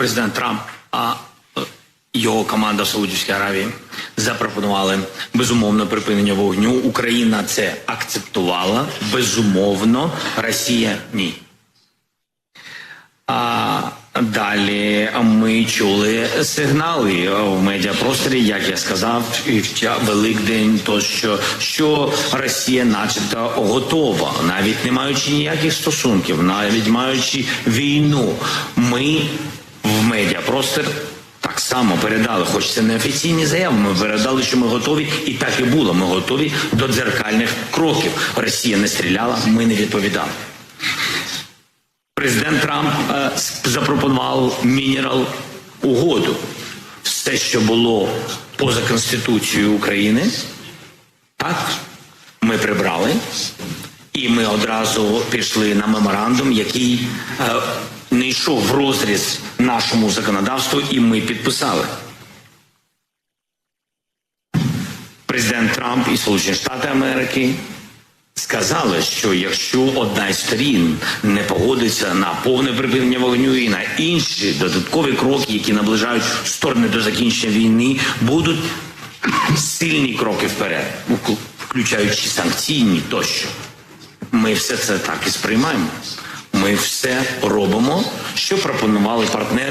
президент Трамп, а е, його команда в Саудівській Аравії запропонували безумовно припинення вогню. Україна це акцептувала. Безумовно, Росія ні. А далі ми чули сигнали в медіапросторі, як я сказав, в Великдень, тощо що Росія, начебто, готова, навіть не маючи ніяких стосунків, навіть маючи війну. Ми в медіапростор так само передали, хоч це не офіційні заяви. Ми передали, що ми готові, і так і було. Ми готові до дзеркальних кроків. Росія не стріляла, ми не відповідали. Президент Трамп е, запропонував мінерал угоду. Все, що було поза Конституцією України, так, ми прибрали, і ми одразу пішли на меморандум, який е, не йшов в розріз нашому законодавству, і ми підписали. Президент Трамп і Сполучені Штати Америки сказали, що якщо одна із сторін не погодиться на повне припинення вогню і на інші додаткові кроки, які наближають сторони до закінчення війни, будуть сильні кроки вперед, включаючи санкційні тощо. Ми все це так і сприймаємо. Ми все робимо, що пропонували партнери.